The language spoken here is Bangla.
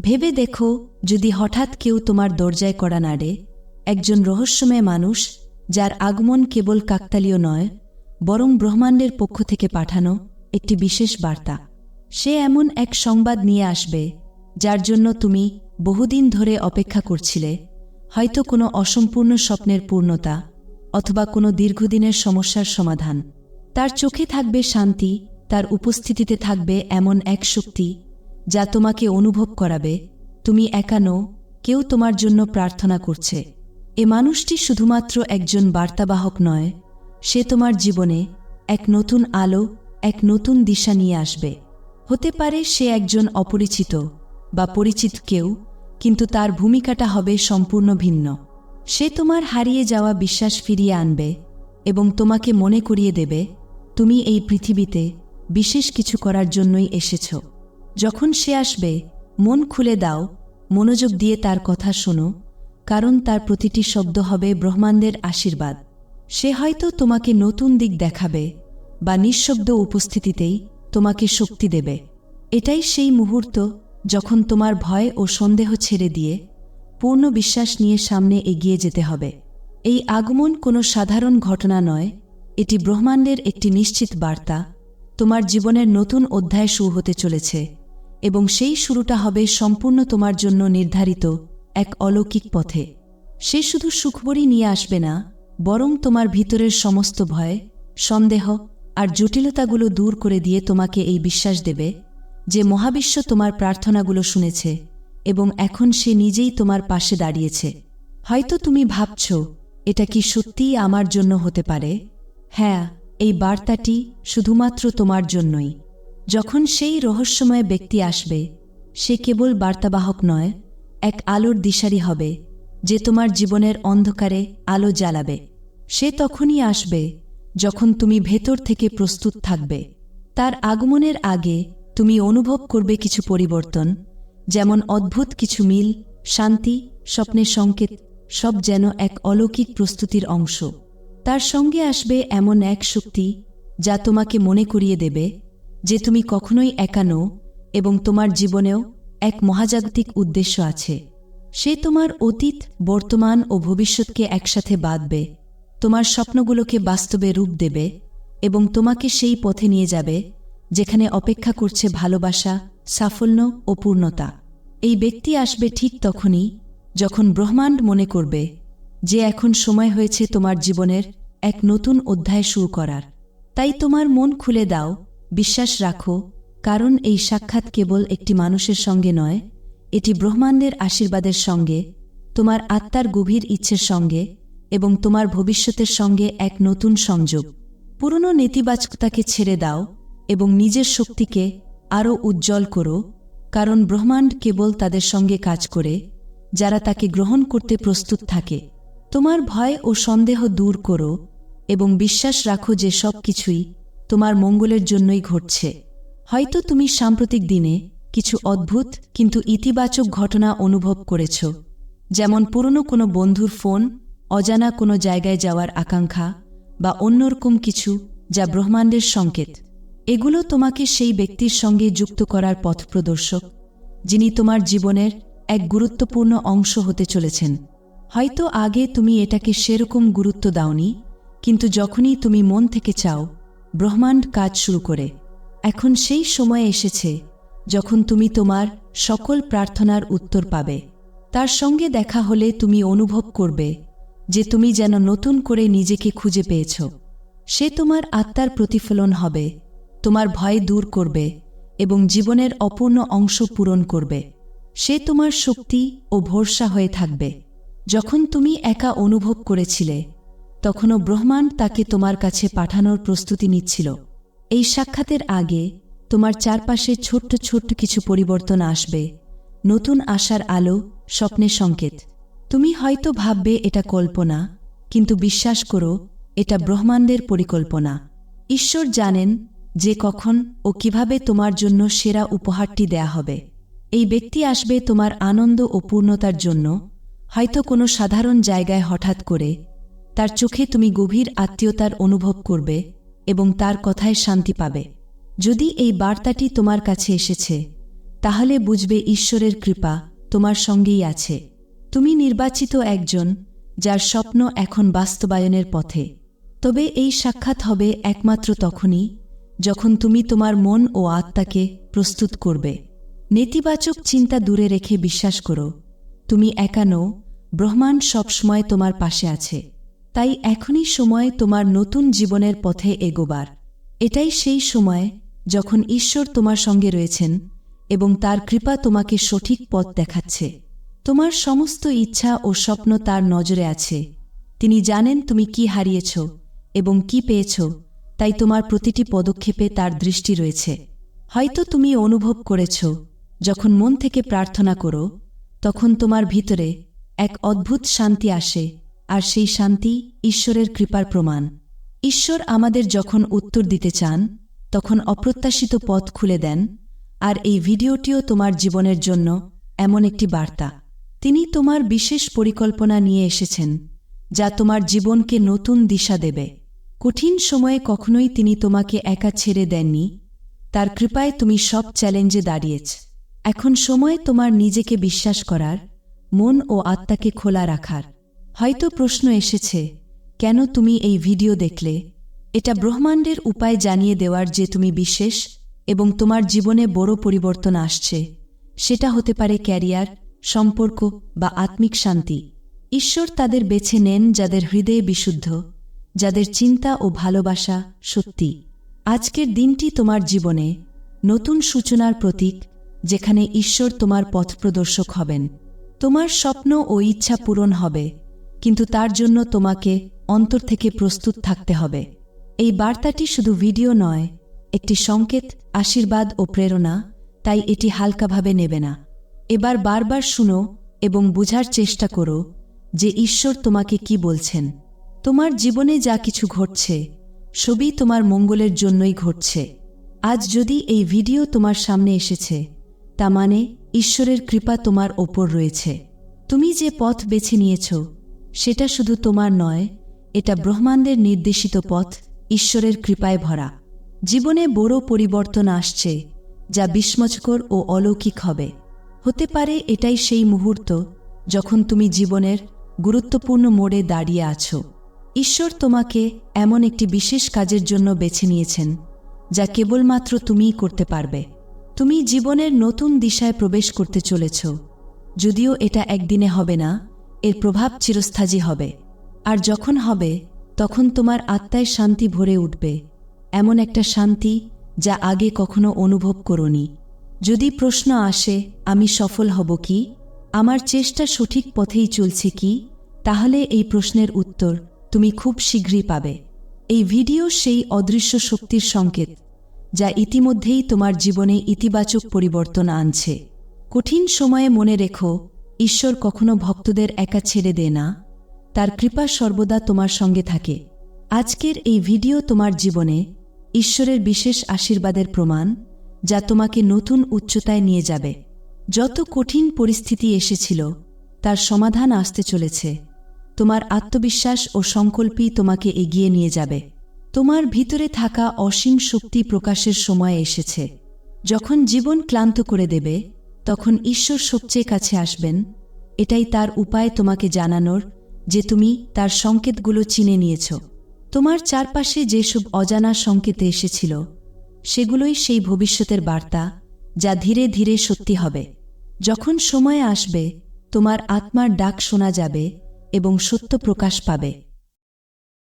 ভেবে দেখো, যদি হঠাৎ কেউ তোমার দরজায় করা নাড়ে, একজন রহস্যময় মানুষ, যার আগমন কেবল কাকতালীয় নয়, বরং ব্রহ্মাণ্ডের পক্ষ থেকে পাঠানো একটি বিশেষ বার্তা। সে এমন এক সংবাদ নিয়ে আসবে, যার জন্য তুমি বহুদিন ধরে অপেক্ষা করছিলে, হয়তো কোনো অসম্পূর্ণ স্বপ্নের পূর্ণতা, অথবা কোনো দীর্ঘদিনের সমস্যার সমাধান। তার চোখে থাকবে শান্তি, তার উপস্থিতিতে থাকবে এমন এক শক্তি যা তোমাকে অনুভব করাবে, তুমি একা নও, কেউ তোমার জন্য প্রার্থনা করছে। এ মানুষটি শুধুমাত্র একজন বার্তাবাহক নয়, সে তোমার জীবনে এক নতুন আলো, এক নতুন দিশা নিয়ে আসবে। হতে পারে সে একজন অপরিচিত বা পরিচিত কেউ, কিন্তু তার ভূমিকাটা হবে সম্পূর্ণ ভিন্ন। সে তোমার হারিয়ে যাওয়া বিশ্বাস ফিরিয়ে আনবে এবং তোমাকে মনে করিয়ে দেবে, তুমি এই পৃথিবীতে বিশেষ কিছু করার জন্যই এসেছ। যখন সে আসবে, মন খুলে দাও, মনোযোগ দিয়ে তার কথা শোনো, কারণ তার প্রতিটি শব্দ হবে ব্রহ্মাণ্ডের আশীর্বাদ। সে হয়তো তোমাকে নতুন দিক দেখাবে, বা নিঃশব্দ উপস্থিতিতেই তোমাকে শক্তি দেবে। এটাই সেই মুহূর্ত যখন তোমার ভয় ও সন্দেহ ছেড়ে দিয়ে পূর্ণ বিশ্বাস নিয়ে সামনে এগিয়ে যেতে হবে। এই আগমন কোনো সাধারণ ঘটনা নয়, এটি ব্রহ্মাণ্ডের একটি নিশ্চিত বার্তা। তোমার জীবনের নতুন অধ্যায় শুরু হতে চলেছে। এবং সেই শুরুটা হবে সম্পূর্ণ তোমার জন্য নির্ধারিত এক অলৌকিক পথে। সে শুধু সুখবরই নিয়ে আসবে না, বরং তোমার ভিতরের সমস্ত ভয়, সন্দেহ আর জটিলতাগুলো দূর করে দিয়ে তোমাকে এই বিশ্বাস দেবে যে মহাবিশ্ব তোমার প্রার্থনাগুলো শুনেছে এবং এখন সে নিজেই তোমার পাশে দাঁড়িয়েছে। হয়তো তুমি ভাবছ, এটা কি সত্যিই আমার জন্য হতে পারে? হ্যাঁ এই বার্তাটি শুধুমাত্র তোমার জন্যই। যখন সেই রহস্যময় ব্যক্তি আসবে, সে কেবল বার্তাবাহক নয়, এক আলোর দিশারি হবে, যে তোমার জীবনের অন্ধকারে আলো জ্বালাবে। সে তখনই আসবে যখন তুমি ভেতর থেকে প্রস্তুত থাকবে। তার আগমনের আগে তুমি অনুভব করবে কিছু পরিবর্তন, যেমন অদ্ভুত কিছু মিল, শান্তি, স্বপ্নের সংকেত, সব যেন এক অলৌকিক প্রস্তুতির অংশ। তার সঙ্গে আসবে এমন এক শক্তি যা তোমাকে মনে করিয়ে দেবে যে তুমি কখনোই একা নও এবং তোমার জীবনেও এক মহাজাগতিক উদ্দেশ্য আছে। সে তোমার অতীত, বর্তমান ও ভবিষ্যৎকে একসাথে বাঁধবে, তোমার স্বপ্নগুলোকে বাস্তবে রূপ দেবে এবং তোমাকে সেই পথে নিয়ে যাবে যেখানে অপেক্ষা করছে ভালোবাসা, সাফল্য ও পূর্ণতা। এই ব্যক্তি আসবে ঠিক তখনই যখন ব্রহ্মাণ্ড মনে করবে যে এখন সময় হয়েছে তোমার জীবনের এক নতুন অধ্যায় শুরু করার। তাই তোমার মন খুলে দাও বিশ্বাস রাখো, কারণ এই সাক্ষাৎ কেবল একটি মানুষের সঙ্গে নয়, এটি ব্রহ্মাণ্ডের আশীর্বাদের সঙ্গে, তোমার আত্মার গভীর ইচ্ছের সঙ্গে এবং তোমার ভবিষ্যতের সঙ্গে এক নতুন সংযোগ। পুরনো নেতিবাচকতাকে ছেড়ে দাও এবং নিজের শক্তিকে আরও উজ্জ্বল করো, কারণ ব্রহ্মাণ্ড কেবল তাদের সঙ্গে কাজ করে, যারা তাকে গ্রহণ করতে প্রস্তুত থাকে। তোমার ভয় ও সন্দেহ দূর করো এবং বিশ্বাস রাখো যে সব কিছুই তোমার মঙ্গলের জন্যই ঘটছে। হয়তো তুমি সাম্প্রতিক দিনে কিছু অদ্ভুত কিন্তু ইতিবাচক ঘটনা অনুভব করেছ। যেমন পুরনো কোনো বন্ধুর ফোন, অজানা কোনো জায়গায় যাওয়ার আকাঙ্ক্ষা বা অন্যরকম কিছু যা ব্রহ্মাণ্ডের সংকেত। এগুলো তোমাকে সেই ব্যক্তির সঙ্গে যুক্ত করার পথ প্রদর্শক, যিনি তোমার জীবনের এক গুরুত্বপূর্ণ অংশ হতে চলেছেন। হয়তো আগে তুমি এটাকে সেরকম গুরুত্ব দাওনি, কিন্তু যখনই তুমি মন থেকে চাও ব্রহ্মাণ্ড কাজ শুরু করে। এখন সেই সময় এসেছে যখন তুমি তোমার সকল প্রার্থনার উত্তর পাবে। তার সঙ্গে দেখা হলে তুমি অনুভব করবে যে তুমি যেন নতুন করে নিজেকে খুঁজে পেয়েছ। সে তোমার আত্মার প্রতিফলন হবে, তোমার ভয় দূর করবে এবং জীবনের অপূর্ণ অংশ পূরণ করবে। সে তোমার শক্তি ও ভরসা হয়ে থাকবে। যখন তুমি একা অনুভব করেছিলে তখনও ব্রহ্মাণ্ড তাকে তোমার কাছে পাঠানোর প্রস্তুতি নিচ্ছিল। এই সাক্ষাতের আগে তোমার চারপাশে ছোট্ট ছোট্ট কিছু পরিবর্তন আসবে। নতুন আশার আলো, স্বপ্নের সংকেত। তুমি হয়তো ভাববে এটা কল্পনা, কিন্তু বিশ্বাস করো, এটা ব্রহ্মাণ্ডের পরিকল্পনা। ঈশ্বর জানেন যে কখন ও কীভাবে তোমার জন্য সেরা উপহারটি দেয়া হবে। এই ব্যক্তি আসবে তোমার আনন্দ ও পূর্ণতার জন্য। হয়তো কোনো সাধারণ জায়গায় হঠাৎ করে তার চোখে তুমি গভীর আত্মীয়তার অনুভব করবে এবং তার কথায় শান্তি পাবে। যদি এই বার্তাটি তোমার কাছে এসেছে, তাহলে বুঝবে ঈশ্বরের কৃপা তোমার সঙ্গেই আছে। তুমি নির্বাচিত একজন যার স্বপ্ন এখন বাস্তবায়নের পথে। তবে এই সাক্ষাৎ হবে একমাত্র তখনই যখন তুমি তোমার মন ও আত্মাকে প্রস্তুত করবে। নেতিবাচক চিন্তা দূরে রেখে বিশ্বাস করো, তুমি একানো ব্রহ্মাণ্ড সবসময় তোমার পাশে আছে। তাই এখনই সময় তোমার নতুন জীবনের পথে এগোবার। এটাই সেই সময় যখন ঈশ্বর তোমার সঙ্গে রয়েছেন এবং তার কৃপা তোমাকে সঠিক পথ দেখাচ্ছে। তোমার সমস্ত ইচ্ছা ও স্বপ্ন তার নজরে আছে। তিনি জানেন তুমি কি হারিয়েছ এবং কি পেয়েছ, তাই তোমার প্রতিটি পদক্ষেপে তার দৃষ্টি রয়েছে। হয়তো তুমি অনুভব করেছ, যখন মন থেকে প্রার্থনা করো, তখন তোমার ভিতরে এক অদ্ভুত শান্তি আসে আর সেই শান্তি ঈশ্বরের কৃপার প্রমাণ। ঈশ্বর আমাদের যখন উত্তর দিতে চান, তখন অপ্রত্যাশিত পথ খুলে দেন, আর এই ভিডিওটিও তোমার জীবনের জন্য এমন একটি বার্তা। তিনি তোমার বিশেষ পরিকল্পনা নিয়ে এসেছেন, যা তোমার জীবনকে নতুন দিশা দেবে। কঠিন সময়ে কখনোই তিনি তোমাকে একা ছেড়ে দেননি, তার কৃপায় তুমি সব চ্যালেঞ্জে দাঁড়িয়েছ। এখন সময় তোমার নিজেকে বিশ্বাস করার, মন ও আত্মাকে খোলা রাখার হয়তো প্রশ্ন এসেছে, কেন তুমি এই ভিডিও দেখলে? এটা ব্রহ্মাণ্ডের উপায় জানিয়ে দেওয়ার যে তুমি বিশেষ এবং তোমার জীবনে বড় পরিবর্তন আসছে। সেটা হতে পারে ক্যারিয়ার, সম্পর্ক বা আত্মিক শান্তি। ঈশ্বর তাদের বেছে নেন যাদের হৃদয়ে বিশুদ্ধ, যাদের চিন্তা ও ভালোবাসা সত্যি। আজকের দিনটি তোমার জীবনে নতুন সূচনার প্রতীক, যেখানে ঈশ্বর তোমার পথপ্রদর্শক হবেন। তোমার স্বপ্ন ও ইচ্ছা পূরণ হবে। কিন্তু তার জন্য তোমাকে অন্তর থেকে প্রস্তুত থাকতে হবে। এই বার্তাটি শুধু ভিডিও নয়, একটি সংকেত, আশীর্বাদ ও প্রেরণা, তাই এটি হালকাভাবে নেবে না। এবার বারবার শুনো এবং বুঝার চেষ্টা করো যে ঈশ্বর তোমাকে কি বলছেন। তোমার জীবনে যা কিছু ঘটছে, সবই তোমার মঙ্গলের জন্যই ঘটছে। আজ যদি এই ভিডিও তোমার সামনে এসেছে, তা মানে ঈশ্বরের কৃপা তোমার ওপর রয়েছে। তুমি যে পথ বেছে নিয়েছ সেটা শুধু তোমার নয়, এটা ব্রহ্মাণ্ডের নির্দেশিত পথ, ঈশ্বরের কৃপায় ভরা। জীবনে বড় পরিবর্তন আসছে, যা বিস্মচকর ও অলৌকিক হবে। হতে পারে এটাই সেই মুহূর্ত, যখন তুমি জীবনের গুরুত্বপূর্ণ মোড়ে দাঁড়িয়ে আছো। ঈশ্বর তোমাকে এমন একটি বিশেষ কাজের জন্য বেছে নিয়েছেন, যা কেবলমাত্র তুমিই করতে পারবে। তুমি জীবনের নতুন দিশায় প্রবেশ করতে চলেছ, যদিও এটা একদিনে হবে না এর প্রভাব চিরস্থায়ী হবে। আর যখন হবে, তখন তোমার আত্মায় শান্তি ভরে উঠবে। এমন একটা শান্তি যা আগে কখনো অনুভব করনি। যদি প্রশ্ন আসে, আমি সফল হব কি? আমার চেষ্টা সঠিক পথেই চলছে কি? তাহলে এই প্রশ্নের উত্তর তুমি খুব শীঘ্রই পাবে। এই ভিডিও সেই অদৃশ্য শক্তির সংকেত, যা ইতিমধ্যেই তোমার জীবনে ইতিবাচক পরিবর্তন আনছে। কঠিন সময়ে মনে রেখো ঈশ্বর কখনো ভক্তদের একা ছেড়ে দেয় না। তার কৃপা সর্বদা তোমার সঙ্গে থাকে। আজকের এই ভিডিও তোমার জীবনে ঈশ্বরের বিশেষ আশীর্বাদের প্রমাণ, যা তোমাকে নতুন উচ্চতায় নিয়ে যাবে। যত কঠিন পরিস্থিতি এসেছিল, তার সমাধান আসতে চলেছে। তোমার আত্মবিশ্বাস ও সংকল্পই তোমাকে এগিয়ে নিয়ে যাবে। তোমার ভিতরে থাকা অসীম শক্তি প্রকাশের সময় এসেছে। যখন জীবন ক্লান্ত করে দেবে তখন ঈশ্বর সবচেয়ে কাছে আসবেন। এটাই তার উপায় তোমাকে জানানোর যে তুমি তার সংকেতগুলো চিনে নিয়েছ। তোমার চারপাশে যেসব অজানা সংকেতে এসেছিল, সেগুলোই সেই ভবিষ্যতের বার্তা যা ধীরে ধীরে সত্যি হবে। যখন সময় আসবে, তোমার আত্মার ডাক শোনা যাবে এবং সত্য প্রকাশ পাবে।